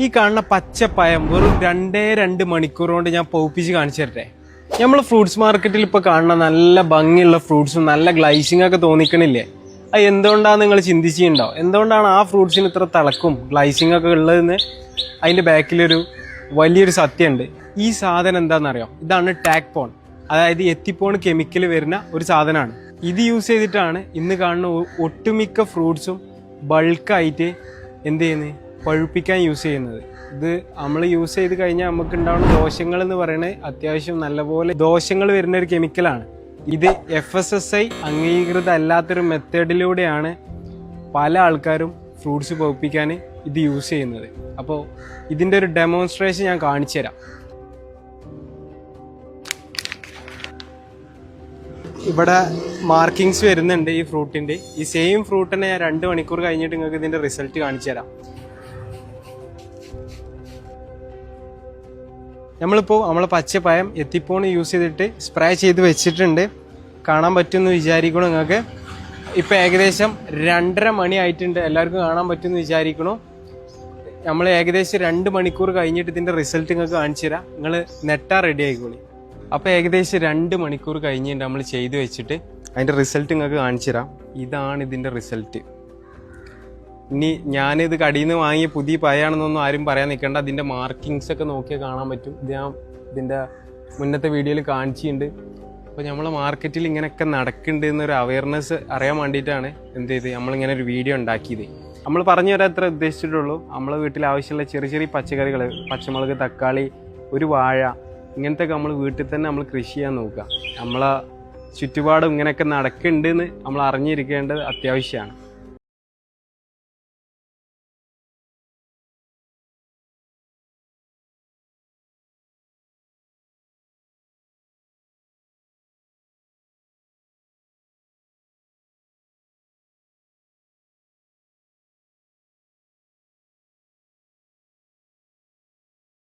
ഈ കാണുന്ന പച്ചപ്പയം വെറും രണ്ടേ രണ്ട് മണിക്കൂർ കൊണ്ട് ഞാൻ പൗപ്പിച്ച് കാണിച്ചു തരട്ടെ? നമ്മൾ ഫ്രൂട്ട്സ് മാർക്കറ്റിൽ ഇപ്പോൾ കാണുന്ന നല്ല ഭംഗിയുള്ള ഫ്രൂട്ട്സും നല്ല ഗ്ലൈസിംഗ് ഒക്കെ തോന്നിക്കണില്ലേ? അത് എന്തുകൊണ്ടാണ് നിങ്ങൾ ചിന്തിച്ചിട്ടുണ്ടോ? എന്തുകൊണ്ടാണ് ആ ഫ്രൂട്ട്സിന് ഇത്ര തിളക്കും ഗ്ലൈസിംഗ് ഒക്കെ ഉള്ളതെന്ന്? അതിന്റെ ബാക്കിലൊരു വലിയൊരു സത്യമുണ്ട്. ഈ സാധനം എന്താണെന്നറിയോ? ഇതാണ് ടാക് പോൺ അതായത് എത്തിപ്പോൺ കെമിക്കൽ വരുന്ന ഒരു സാധനമാണ്. ഇത് യൂസ് ചെയ്തിട്ടാണ് ഇന്ന് കാണുന്ന ഒട്ടുമിക്ക ഫ്രൂട്ട്സും ബൾക്കായിട്ട് എന്ത് ചെയ്യുന്നത്? പഴുപ്പിക്കാൻ യൂസ് ചെയ്യുന്നത്. ഇത് നമ്മൾ യൂസ് ചെയ്ത് കഴിഞ്ഞാൽ നമുക്ക് ഉണ്ടാവുന്ന ദോഷങ്ങൾ എന്ന് പറയുന്നത് അത്യാവശ്യം നല്ലപോലെ ദോഷങ്ങൾ വരുന്ന ഒരു കെമിക്കലാണ് ഇത് എഫ് എസ് എസ് ഐ അംഗീകൃത അല്ലാത്തൊരു മെത്തേഡിലൂടെയാണ് പല ആൾക്കാരും ഫ്രൂട്ട്സ് പഴുപ്പിക്കാൻ ഇത് യൂസ് ചെയ്യുന്നത്. അപ്പോൾ ഇതിന്റെ ഒരു ഡെമോൺസ്ട്രേഷൻ ഞാൻ കാണിച്ചു തരാം. ഇവിടെ മാർക്കിങ്സ് വരുന്നുണ്ട് ഈ ഫ്രൂട്ടിന്റെ ഈ സെയിം ഫ്രൂട്ടിനെ ഞാൻ രണ്ട് മണിക്കൂർ കഴിഞ്ഞിട്ട് നിങ്ങൾക്ക് ഇതിന്റെ റിസൾട്ട് കാണിച്ചു തരാം. നമ്മളിപ്പോൾ നമ്മളെ പച്ചപ്പയം എത്തിപ്പോണ് യൂസ് ചെയ്തിട്ട് സ്പ്രേ ചെയ്ത് വെച്ചിട്ടുണ്ട്. കാണാൻ പറ്റുമെന്ന് വിചാരിക്കണം നിങ്ങൾക്ക്. ഇപ്പോൾ ഏകദേശം രണ്ടര മണി ആയിട്ടുണ്ട്. എല്ലാവർക്കും കാണാൻ പറ്റുമെന്ന് വിചാരിക്കണോ. നമ്മൾ ഏകദേശം രണ്ട് മണിക്കൂർ കഴിഞ്ഞിട്ട് ഇതിന്റെ റിസൾട്ട് നിങ്ങൾക്ക് കാണിച്ചു തരാം. നിങ്ങൾ നെട്ടാ റെഡി ആയിക്കോളി. അപ്പോൾ ഏകദേശം രണ്ട് മണിക്കൂർ കഴിഞ്ഞിട്ട് നമ്മൾ ചെയ്ത് വെച്ചിട്ട് അതിന്റെ റിസൾട്ട് നിങ്ങൾക്ക് കാണിച്ചു തരാം. ഇതാണ് ഇതിന്റെ റിസൾട്ട് ഇനി ഞാനിത് കടിയിൽ നിന്ന് വാങ്ങിയ പുതിയ പയാണെന്നൊന്നും ആരും പറയാൻ നിൽക്കേണ്ട അതിന്റെ മാർക്കിങ്സ് ഒക്കെ നോക്കിയാൽ കാണാൻ പറ്റും. ഇത് ഞാൻ ഇതിന്റെ മുന്നത്തെ വീഡിയോയിൽ കാണിച്ചിട്ടുണ്ട്. അപ്പോൾ നമ്മൾ മാർക്കറ്റിൽ ഇങ്ങനെയൊക്കെ നടക്കുന്നുണ്ട് എന്നൊരു അവയർനെസ് അറിയാൻ വേണ്ടിയിട്ടാണ് എന്ത് ചെയ്ത് നമ്മളിങ്ങനെ ഒരു വീഡിയോ ഉണ്ടാക്കിയത്. നമ്മൾ പറഞ്ഞു തരാൻ അത്ര ഉദ്ദേശിച്ചിട്ടുള്ളൂ. നമ്മളെ വീട്ടിൽ ആവശ്യമുള്ള ചെറിയ ചെറിയ പച്ചക്കറികൾ പച്ചമുളക് തക്കാളി ഒരു വാഴ ഇങ്ങനത്തെ നമ്മൾ വീട്ടിൽ തന്നെ നമ്മൾ കൃഷി ചെയ്യാൻ നോക്കുക. നമ്മളെ ചുറ്റുപാടും ഇങ്ങനെയൊക്കെ നടക്കുന്നുണ്ടെന്ന് നമ്മൾ അറിഞ്ഞിരിക്കേണ്ടത് അത്യാവശ്യമാണ്.